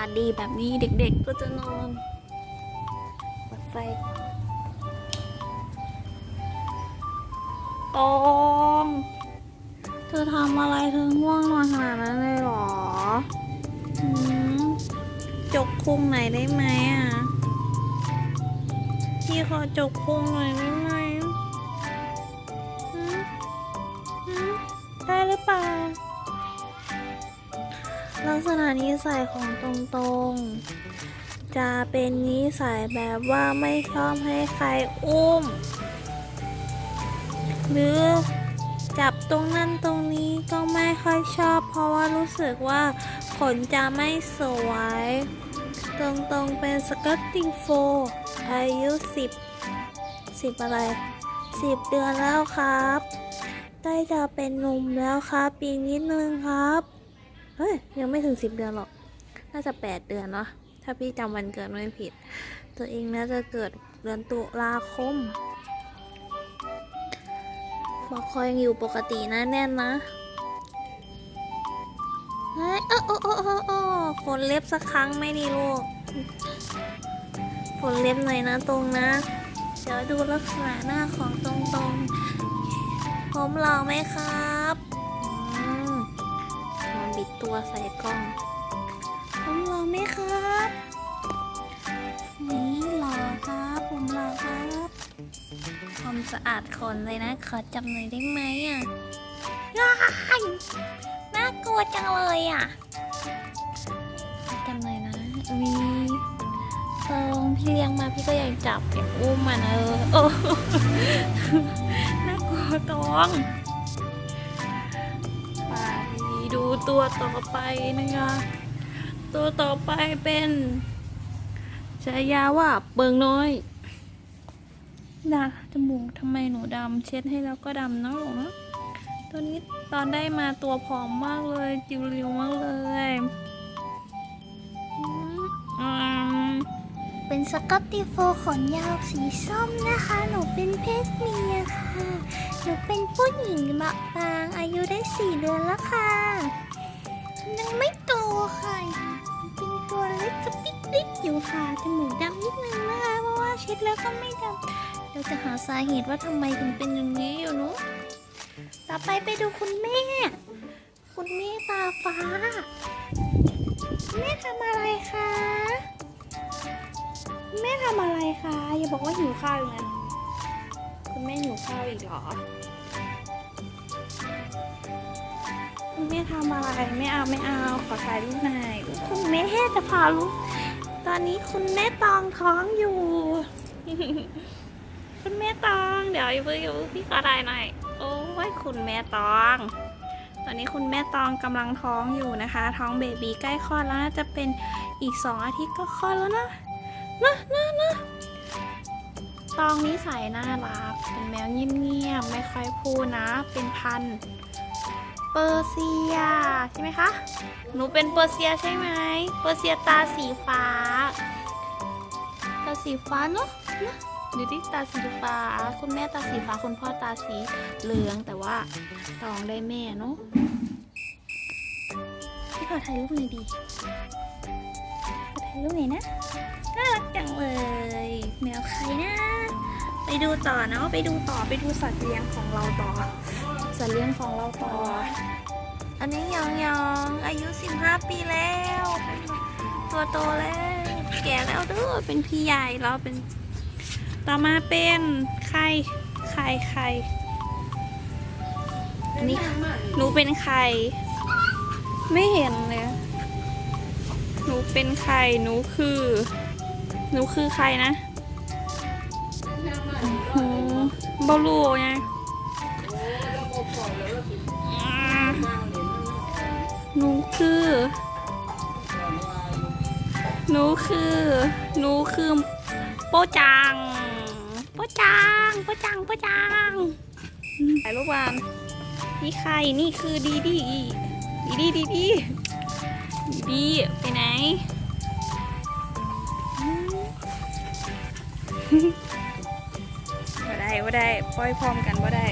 าศดีแบบนี้เด็กๆก็จะนอนเปิดไฟตองเธอทำอะไรเธอง่วงนอนขนาดนั้นเลยหรอจกพุงไหนได้ไหมอะ พี่ขอจกพุงหน่อยได้ไหมได้หรือเปล่า ลักษณะนิสัยของตรงๆ จะเป็นนิสัยแบบว่าไม่ชอบให้ใครอุ้ม หรือจับตรงนั้นตรงนี้ก็ไม่ค่อยชอบ เพราะว่ารู้สึกว่าขนจะไม่สวย ตรงๆเป็นสกัตติงโฟอายุ 10 10 อะไร 10 เดือนแล้วครับ ใกล้จะเป็นหนุ่มแล้วครับอีนิดนึงครับ เฮ้ย ยังไม่ถึง10เดือนหรอก น่าจะ8เดือนเนาะ ถ้าพี่จำวันเกิดไม่ผิด ตัวเองน่าจะเกิดเดือนตุลาคม บอกคอยยังอยู่ปกตินะแน่นนะเฮ้ยโอ้โอ้โอ้โอ้ฝนเล็บสักครั้งไม่ดีลูกฝนเล็บหน่อยนะตรงนะ เดี๋ยวดูลักษณะหน้าของตรงตรงๆผมหล่อไหมครับอืมมาบิด ตัวใส่กล้องผมหล่อไหมครับนี่หล่อครับผมหล่อครับความสะอาดขนเลยนะ ขอจับหน่อยได้ไหมอะว้ายน่ากลัวจังเลยอะขอจับหน่อยนะมีตรงพี่เลี้ยงมาพี่ก็อยากจับอยากอุ้มมันเออโอ้น่ากลัวตองไป ดูตัวต่อไปนะคะ ตัวต่อไปเป็นฉายาว่าเปิงน้อยนะจมูกทำไมหนูดำเช็ดให้แล้วก็ดำเนาะลูกเนอะตัวนี้ตอนได้มาตัวผอมมากเลยจิ๋วเรียวมากเลย เป็นสกอตติโฟขนยาวสีส้มนะคะ หนูเป็นเพศเมียค่ะ หนูเป็นผู้หญิงบะบาง อายุได้สี่เดือนแล้วค่ะ ยังไม่โตค่ะ เป็นตัวเล็กกระปิกลิกอยู่ค่ะ จมูกดำนิดนึงนะคะ เพราะว่าเช็ดแล้วก็ไม่ดำ เราจะหาสาเหตุว่าทำไมถึงเป็นอย่างนี้อยู่นุต่อไปไปดูคุณแม่ คุณแม่ตาฟ้า แม่ทำอะไรคะ แม่ทำอะไรคะ อย่าบอกว่าหิวข้าวอย่างนั้นคุณแม่หิวข้าวอีกเหรอคุณแม่ทำอะไรไม่เอาไม่เอาขอถ่ายรูปหน่อยคุณแม่จะพาลูกตอนนี้คุณแม่ตองท้องอยู่ คุณแม่ตอง เดี๋ยวอยู่อยู่พี่ขอถ่ายหน่อยโอ้ยคุณแม่ตอง ตอนนี้คุณแม่ตองกำลังท้องอยู่นะคะ ท้องเบบีใกล้คลอดแล้วน่าจะเป็นอีกสองอาทิตย์ก็คลอดแล้วนะ นะนะนะตองนิสัยน่ารัก เป็นแมวเงียบๆ ไม่ค่อยพูดนะ เป็นพันธุ์เปอร์เซียใช่ไหมคะ หนูเป็นเปอร์เซียใช่ไหม เปอร์เซียตาสีฟ้า ตาสีฟ้าเนอะนะดูดิตาสีฟ้า คุณแม่ตาสีฟ้า คุณพ่อตาสีเหลือง แต่ว่าตองได้แม่เนอะพี่ขอถ่ายรูปหน่อยดิขอถ่าย รูปหนนะ น่ารักจังเลยแมวใครนะ ไปดูต่อเนาะไปดูต่อไปดูสัตว์เลี้ยงของเราต่อ สัตว์เลี้ยงของเราต่อ อันนี้ยองยองอายุ 15 ปีแล้ว ตัวโตแล้ว แก่แล้วเด้อเป็นพี่ใหญ่แล้วเป็น ต่อมาเป็นใครใครใครอันนี้หนูเป็นใคร ไม่เห็นเลย นูเป็นใคร หนูคือ หนูคือใครนะหนูบอลูไงอ่าหนูคือ หนูคือ หนูคือโปจัง โปจัง โปจัง โปจังถ่ายรูปกันนี่ใคร นี่คือดีดี ดีดีดีดี ดีดีไปไหน บ่ได้บ่ได้ ปล่อยพร้อมกันบ่ได้